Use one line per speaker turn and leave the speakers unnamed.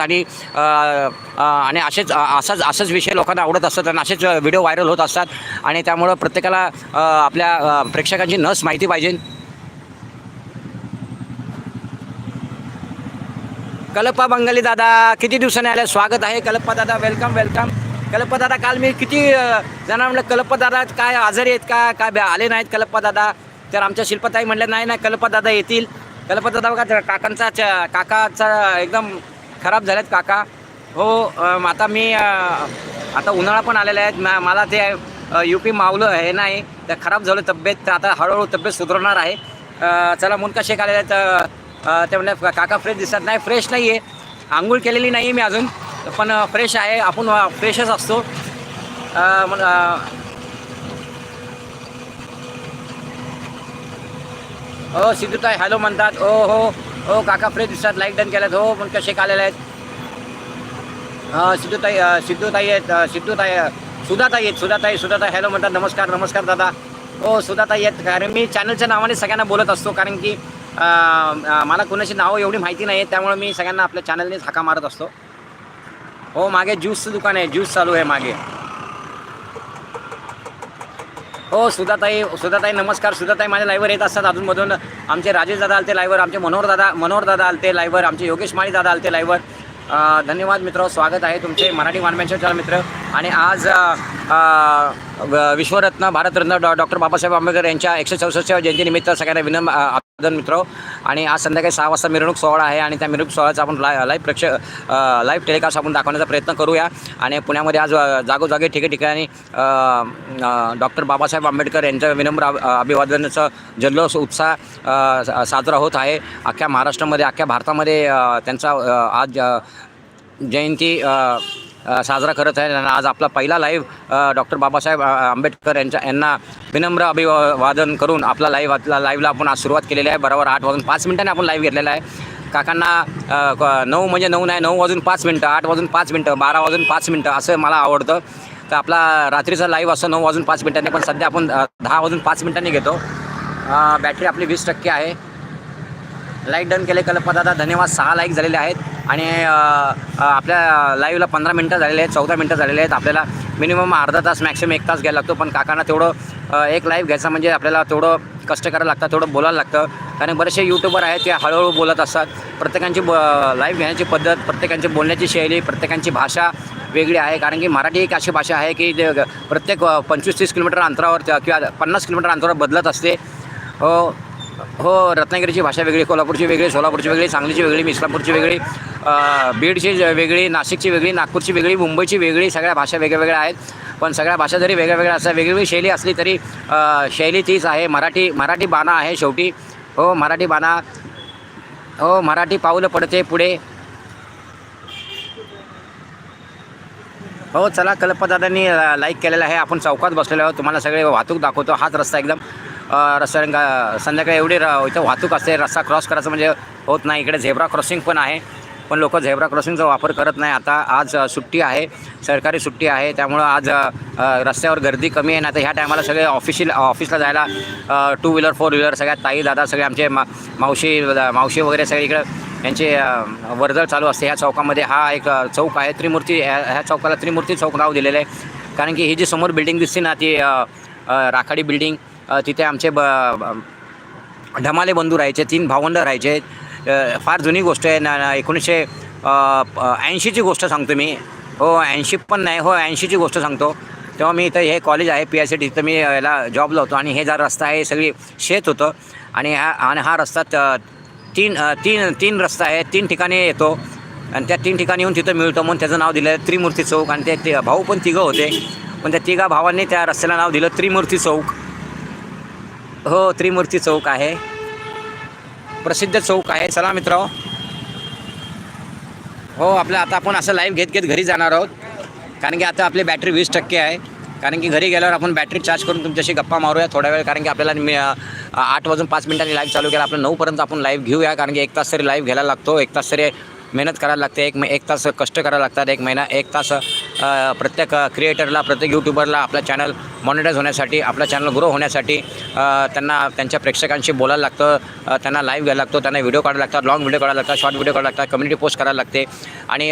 आणि आणि असेच असाच असाच विषय लोकांना आवडत असतात आणि असेच व्हिडिओ व्हायरल होत असतात. आणि त्यामुळं प्रत्येकाला आपल्या प्रेक्षकांची नस माहिती पाहिजे. कलप्पा बंगाली दादा किती दिवसांनी आल्या? स्वागत आहे. कलप्पा दादा वेलकम वेलकम कलप्पा दादा काल मी किती जणांना म्हटलं कलप्पा दादा काय आजारी आहेत का? काय आले नाहीत कलप्पा दादा? तर आमच्या शिल्पताई म्हटलं नाही नाही कलप्पा दादा येतील. कलप्पा दादा बघा काकांचा च- काकाचा एकदम खराब झाल्यात काका. हो आता मी आता उन्हाळा पण आलेला आहे. मा- मला ते यू पी मावलं हे नाही तर खराब झालं तब्येत तर आता हळूहळू तब्येत सुधारणार आहे. चला मुनका शेक आलेला आहेत तर ते म्हणजे काका फ्रेश दिसत नाही फ्रेश नाही आहे. आंघोळ केलेली नाही आहे मी अजून पण फ्रेश आहे. आपण फ्रेशच असतो. हो सिद्धूताई हॅलो म्हणतात. ओ हो. हो. हो काका फ्रेश दिसतात. लाईक डन केल्यात. हो पण कसे आलेले आहेत. सिद्धूताई सिद्धूताई आहेत. सिद्धूताई सुधाताई आहेत. सुधाताई सुधाताई हॅलो म्हणतात. नमस्कार नमस्कार दादा. हो सुधाताई आहेत. कारण मी चॅनलच्या नावाने सगळ्यांना बोलत असतो. कारण की मला कोणाची नावं एवढी माहिती नाही आहेत त्यामुळे मी सगळ्यांना आपल्या चॅनलनेच हाका मारत असतो. हो मागे ज्यूसचं दुकान आहे. ज्यूस चालू आहे मागे. हो सुधाताई सुधाताई नमस्कार. सुधाताई माझ्या लाईव्हवर येत असतात. अजूनमधून आमचे राजेश दादा आलते लाईव्हवर आमचे मनोहर दादा मनोहर दादा आलते लाईव्हवर आमचे योगेश माळी दादा आलते लाईव्हवर धन्यवाद मित्र स्वागत आहे तुमचे मराठी वानमॅनचे मित्र. आणि आज विश्वरत्न भारतरत्न डॉ डॉक्टर बाबासाहेब आंबेडकर यांच्या एकशे चौसष्टच्या जयंतीनिमित्त सगळ्यांना विनम मित्र. आणि आज संध्याकाळी सहा वाजता मिरवणूक सोहळा आहे आणि त्या मिरवणूक सोहळ्याचा आपण लाय लाईव्ह प्रेक्ष लाईव्ह टेलिकास्ट आपण दाखवण्याचा प्रयत्न करूया. आणि पुण्यामध्ये आज जागोजागी ठिकठिकाणी डॉक्टर बाबासाहेब आंबेडकर यांचं विनम्र अभिवादनाचं जल्लोष उत्साह साजरा होत आहे. अख्ख्या महाराष्ट्रामध्ये अख्ख्या भारतामध्ये त्यांचा आज जयंती साजरा करत आहे आणि आज आपला पहिला लाईव्ह डॉक्टर बाबासाहेब आंबेडकर यांच्या यांना विनम्र अभिवादन करून आपला लाईव्ह आपला लाईव्हला आपण आज सुरुवात केलेली आहे. बरोबर आठ वाजून पाच मिनिटांनी आपण लाईव्ह घेतलेला आहे. काकांना क- नऊ म्हणजे नऊ नाही नऊ वाजून पाच मिनटं आठ वाजून पाच मिनटं बारा वाजून पाच मिनटं असं मला आवडतं. तर आपला रात्रीचा लाईव्ह असतो नऊ वाजून पाच मिनटांनी पण सध्या आपण दहा वाजून पाच मिनटांनी घेतो. बॅटरी आपली वीस टक्के आहे. लाईक डन केले कल्पदादा धन्यवाद. सहा लाईक झालेले आहेत. आणि आपल्या लाईव्हला पंधरा मिनटं झालेले आहेत चौदा मिनटं झालेले आहेत. आपल्याला मिनिमम अर्धा तास मॅक्सिमम एक तास घ्यायला लागतो. पण काकांना तेवढं एक लाईव्ह घ्यायचा म्हणजे आपल्याला तेवढं कष्ट करायला लागतं तेवढं बोलायला लागतं. कारण बरेचसे यूट्यूबर आहेत ते हळूहळू बोलत असतात. प्रत्येकांची ब लाईव्ह घेण्याची पद्धत प्रत्येकांची बोलण्याची शैली प्रत्येकांची भाषा वेगळी आहे. कारण की मराठी एक अशी भाषा आहे की प्रत्येक पंचवीस तीस किलोमीटर अंतरावर किंवा पन्नास किलोमीटर अंतरावर बदलत असते. हो रत्नागिरीची भाषा वेगळी कोल्हापूरची वेगळी सोलापूरची वेगळी सांगलीची वेगळी मिसलापूरची वेगळी बीडची वेगळी नाशिकची वेगळी नागपूरची वेगळी मुंबईची वेगळी सगळ्या भाषा वेगळ्या वेगळ्या आहेत. पण सगळ्या भाषा जरी वेगळ्या वेगळ्या असतात वेगवेगळी शैली असली तरी शैली तीच आहे. मराठी मराठी बाणा आहे शेवटी. हो मराठी बाणा. हो मराठी पाऊलं पडते पुढे. हो चला कल्पदादांनी लाईक केलेलं आहे. आपण चौकात बसलेलो आहोत. तुम्हाला सगळे वाहतूक दाखवतो. हाच रस्ता एकदम अ, गा- संध्याकाळी एवढी र इथं वाहतूक असते रस्ता क्रॉस करायचं म्हणजे होत नाही. इकडे झेब्रा क्रॉसिंग पण आहे पण लोक झेब्रा क्रॉसिंगचा वापर करत नाही. आता आज सुट्टी आहे सरकारी सुट्टी आहे त्यामुळं आज रस्त्यावर गर्दी कमी आहे. ना तर ह्या टायमाला सगळे ऑफिशियल ऑफिसला जायला टू व्हीलर फोर व्हीलर सगळ्या ताई दादा सगळे आमचे मा मावशी मावशी वगैरे सगळे इकडं यांचे वर्दळ चालू असते ह्या चौकामध्ये. हा एक चौक आहे त्रिमूर्ती ह्या ह्या चौकाला त्रिमूर्ती चौक नाव दिलेलं आहे. कारण की ही जी समोर बिल्डिंग दिसते ना ती राखाडी बिल्डिंग तिथे आमचे ब ब- ढमाले बंधू राहायचे तीन भावंड राहायचे. फार जुनी गोष्ट आहे. ना एकोणीसशे ऐंशीची गोष्ट सांगतो मी. हो ऐंशी पण नाही. हो ऐंशीची गोष्ट सांगतो. तेव्हा मी इथं हे कॉलेज आहे पी आय सी टी मी याला जॉबला होतो आणि हे जा रस्ता आहे सगळी शेत होतं. आणि हा आणि हा रस्ता त- तीन तीन तीन रस्ता आहे. तीन ठिकाणी येतो. आणि त्या तीन ठिकाणी येऊन तिथं मिळतो. म्हणून त्याचं नाव दिलं त्रिमूर्ती चौक. आणि ते ते भाऊ पण तिघं होते. पण त्या तिघा भावांनी त्या रस्त्याला नाव दिलं त्रिमूर्ती चौक. हो त्रिमूर्ती चौक आहे. प्रसिद्ध चौक आहे. चला मित्र हो आपलं आता आपण असं लाईव्ह घेत घेत घरी जाणार आहोत. कारण की आता आपली बॅटरी वीस टक्के आहे. कारण की घरी गेल्यावर आपण बॅटरी चार्ज करून तुमच्याशी गप्पा मारूया थोड्या वेळ. कारण की आपल्याला मी आठ वाजून पाच मिनिटांनी लाईव्ह चालू केला. आपलं नऊपर्यंत आपण लाईव्ह घेऊया. कारण की एक तास तरी लाईव्ह घ्यायला लागतो. एक तास तरी मेहनत करायला लागते. एक एक तास कष्ट करायला लागतात. एक महिना एक तास प्रत्येक क्रिएटरला प्रत्येक यूट्यूबरला आपला चॅनल मॉनिटाईज होण्यासाठी आपला चॅनल ग्रो होण्यासाठी त्यांना त्यांच्या प्रेक्षकांशी बोलायला लागतं त्यांना लाईव्ह घ्यायला लागतो त्यांना व्हिडिओ काढायला लागतात लाँग व्हिडिओ काढायला लागतात शॉर्ट व्हिडिओ काढायला लागतात कम्युनिटी पोस्ट करायला लागते. आणि